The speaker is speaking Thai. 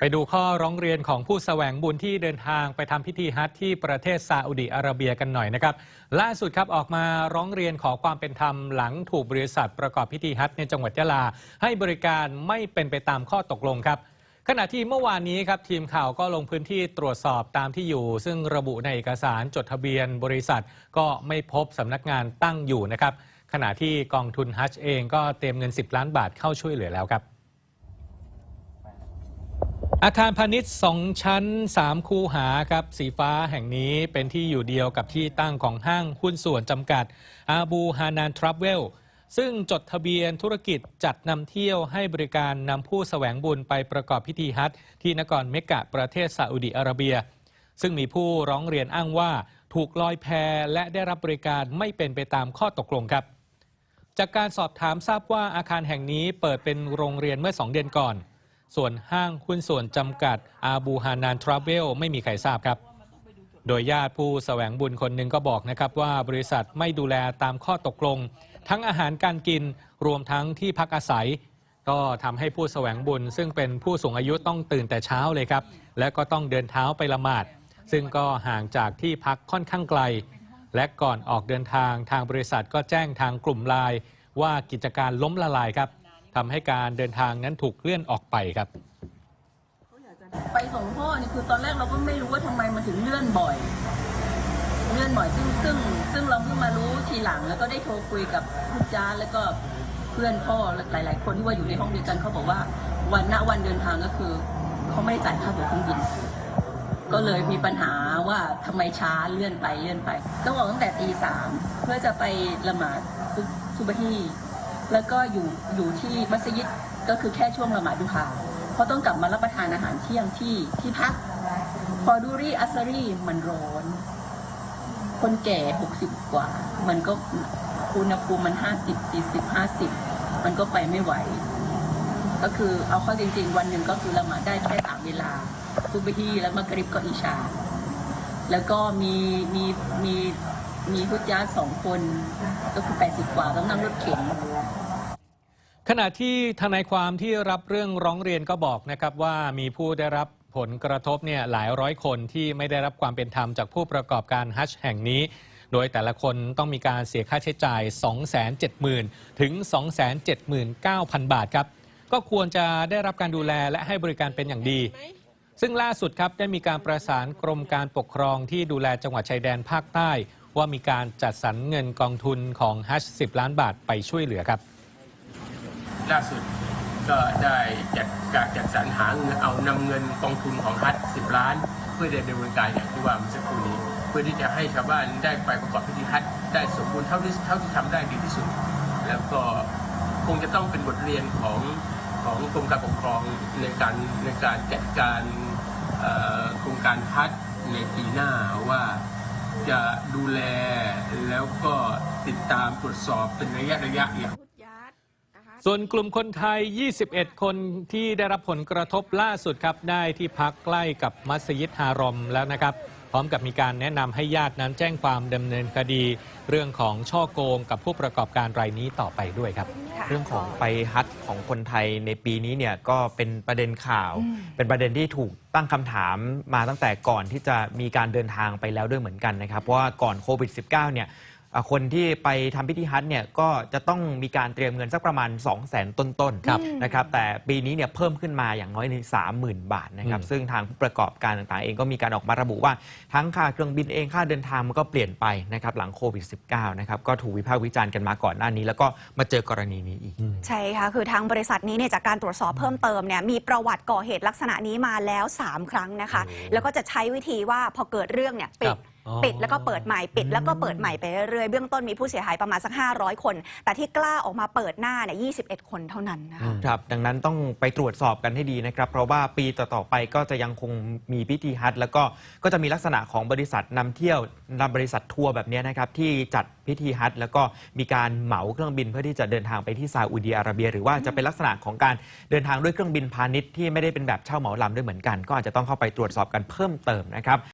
ไปดูข้อร้องเรียนของผู้แสวงบุญที่เดินทางไปทำพิธีฮัจญ์ที่ประเทศซาอุดิอาระเบียกันหน่อยนะครับ ล่าสุดครับออกมาร้องเรียนขอความเป็นธรรมหลังถูกบริษัทประกอบพิธีฮัจญ์ในจังหวัดยะลา ให้บริการไม่เป็นไปตามข้อตกลงครับ ขณะที่เมื่อวานนี้ครับทีมข่าวก็ลงพื้นที่ตรวจสอบตามที่อยู่ ซึ่งระบุในเอกสารจดทะเบียนบริษัท ก็ไม่พบสำนักงานตั้งอยู่นะครับขณะที่กองทุนฮัจญ์เองก็เตรียมเงิน 10 ล้านบาทเข้าช่วยเหลือแล้วครับ อาคารพาณิชย์ 2 ชั้น 3 คูหาครับ สีฟ้าแห่งนี้เป็นที่อยู่เดียวกับที่ตั้งของห้างหุ้นส่วนจำกัดอาบูฮานานทรัพเวล ซึ่งจดทะเบียนธุรกิจจัดนำเที่ยวให้บริการนำผู้แสวงบุญไปประกอบพิธีฮัจญ์ที่นครเมกะประเทศซาอุดิอาระเบีย ซึ่งมีผู้ร้องเรียนอ้างว่าถูกลอยแพและได้รับบริการไม่เป็นไปตามข้อตกลงครับ จากการสอบถามทราบว่าอาคารแห่งนี้เปิดเป็นโรงเรียนเมื่อ 2 เดือนก่อน ส่วนห้างหุ้นส่วนจำกัดอาบูฮานานทราเวลไม่มีใครทราบครับ โดยญาติผู้แสวงบุญคนหนึ่งก็บอกนะครับว่าบริษัทไม่ดูแลตามข้อตกลง ทั้งอาหารการกินรวมทั้งที่พักอาศัย ก็ทำให้ผู้แสวงบุญ ซึ่งเป็นผู้สูงอายุต้องตื่นแต่เช้าเลยครับ และก็ต้องเดินเท้าไปละหมาด ซึ่งก็ห่างจากที่พักค่อนข้างไกล และก่อนออกเดินทางทางบริษัทก็แจ้งทางกลุ่มไลน์ว่ากิจการล้มละลายครับ ทำให้การเดินทางนั้นถูกเลื่อนออกไปครับไปส่งพ่อนี่คือตอนแรกเราก็ไม่รู้ว่าทำไมมันถึงเลื่อนบ่อย เลื่อนบ่อยซึ่งซึ่งซึ่งเราเพิ่งมารู้ทีหลังแล้วก็ได้โทรคุยกับลูกจ้าแล้วก็เพื่อนพ่อหลาย ๆ คนที่ว่าอยู่ในห้องเดียวกันเขาบอกว่าวันณวันเดินทางก็คือเขาไม่ได้จ่ายค่าตั๋วเครื่องบิน ก็เลยมีปัญหาว่าทำไมช้าเลื่อนไปเลื่อนไปต้องออกตั้งแต่ตีสามเพื่อจะไปละหมาดซุบฮี แล้วก็อยู่อยู่ที่มัสยิดก็คือแค่ช่วงละหมาดดุฮาเพราะต้องกลับมารับประทานอาหารเที่ยงที่ที่พัก พอดูรี่อัสรีมันร้อน คนแก่หกสิบกว่า มันก็อุณหภูมิมันห้าสิบสี่สิบห้าสิบมันก็ไปไม่ไหว ก็คือเอาเข้าจริง ๆ วันหนึ่งก็คือละหมาดได้แค่สามเวลาซุบฮีแล้วมักริบก็อิชา แล้วก็มีมีมี มีพุทธญาติสองคนก็คือแปดสิบกว่าต้องนั่งรถเข็นขณะที่ทนายความที่รับเรื่องร้องเรียนก็บอกนะครับว่ามีผู้ได้รับผลกระทบเนี่ยหลายร้อยคนที่ไม่ได้รับความเป็นธรรมจากผู้ประกอบการฮัชแห่งนี้ โดยแต่ละคนต้องมีการเสียค่าใช้จ่าย 270,000 ถึง 279,000 บาทครับ ก็ควรจะได้รับการดูแลและให้บริการเป็นอย่างดี ซึ่งล่าสุดครับได้มีการประสานกรมการปกครองที่ดูแลจังหวัดชายแดนภาคใต้ ว่ามีการจัดสรรเงินกองทุนของฮัช10ล้านบาทไปช่วยเหลือครับ ล่าสุดก็ได้จัดการจัดสรรหาเงินเอานำเงินกองทุนของฮัท10ล้าน เพื่อดำเนินการอย่างที่ว่าเมื่อสักครู่นี้ เพื่อที่จะให้ชาวบ้านได้ไปประกอบพิธีฮัทได้สมบูรณ์เท่าที่เท่าที่ทำได้ดีที่สุด แล้วก็คงจะต้องเป็นบทเรียนของของกรมการปกครองในการในการจัดการโครงการฮัทในปีหน้าว่า จะดูแลแล้วก็ติดตามตรวจสอบเป็นระยะระยะอย่างส่วนกลุ่มคนไทย 21 คนที่ได้รับผลกระทบล่าสุดครับ ได้ที่พักใกล้กับมัสยิดฮารอมแล้วนะครับ พร้อมกับมีการแนะนำให้ญาตินั้นแจ้งความดำเนินคดี เรื่องของช่อโกงกับผู้ประกอบการรายนี้ต่อไปด้วยครับ เรื่องของไปฮัทของคนไทยในปีนี้เนี่ยก็เป็นประเด็นข่าว เป็นประเด็นที่ถูกตั้งคำถามมาตั้งแต่ก่อนที่จะมีการเดินทางไปแล้วด้วยเหมือนกันนะครับเพราะว่าก่อนโควิด -19 เนี่ยอะ คนที่ไปทำพิธีฮัทเนี่ยก็จะต้องมีการเตรียมเงินสักประมาณ 2 0 0 0 0 0 ต้นครับๆนะครับแต่ปีนี้เนี่ยเพิ่มขึ้นมาอย่างน้อยใน30,000 บาทนะครับอืมซึ่งทางผู้ประกอบการต่างๆ เองก็มีการออกมาระบุว่าทั้งค่าเครื่องบินเองค่าเดินทางมันก็เปลี่ยนไปนะครับหลังโควิด -19 นะครับก็ถูกวิพากษ์วิจารณ์กันมาก่อนหน้านี้ แล้วก็มาเจอกรณีนี้อีก ใช่ค่ะคือทางบริษัทนี้เนี่ยจากการตรวจสอบเพิ่มเติมเนี่ยมีประวัติก่อเหตุลักษณะนี้มาแล้ว 3 ครั้งนะคะ แล้วก็จะใช้วิธีว่าพอเกิดเรื่องเนี่ยปิครัดบอ๋อ ปิดแล้วก็เปิดใหม่ปิดแล้วก็เปิดใหม่ไปเรื่อยๆเบื้องต้นมีผู้เสียหายประมาณสัก 500 คน แต่ที่กล้าออกมาเปิดหน้าเนี่ย21 คนเท่านั้นนะคะ ครับดังนั้นต้องไปตรวจสอบกันให้ดีนะครับ เพราะว่าปีต่อ ๆ ไปก็จะยังคงมีพิธีฮัทแล้วก็ก็จะมีลักษณะของบริษัทนำเที่ยวนำบริษัททัวร์แบบนี้นะครับที่จัดพิธีฮัทแล้วก็มีการเหมาเครื่องบินเพื่อที่จะเดินทางไปที่ซาอุดีอาระเบีย หรือว่าจะเป็นลักษณะของการเดินทางด้วยเครื่องบินพาณิชย์ที่ไม่ได้เป็นแบบเช่าเหมาลำด้วยเหมือนกัน ก็อาจจะต้องเข้าไปตรวจสอบกันเพิ่มเติมนะครับ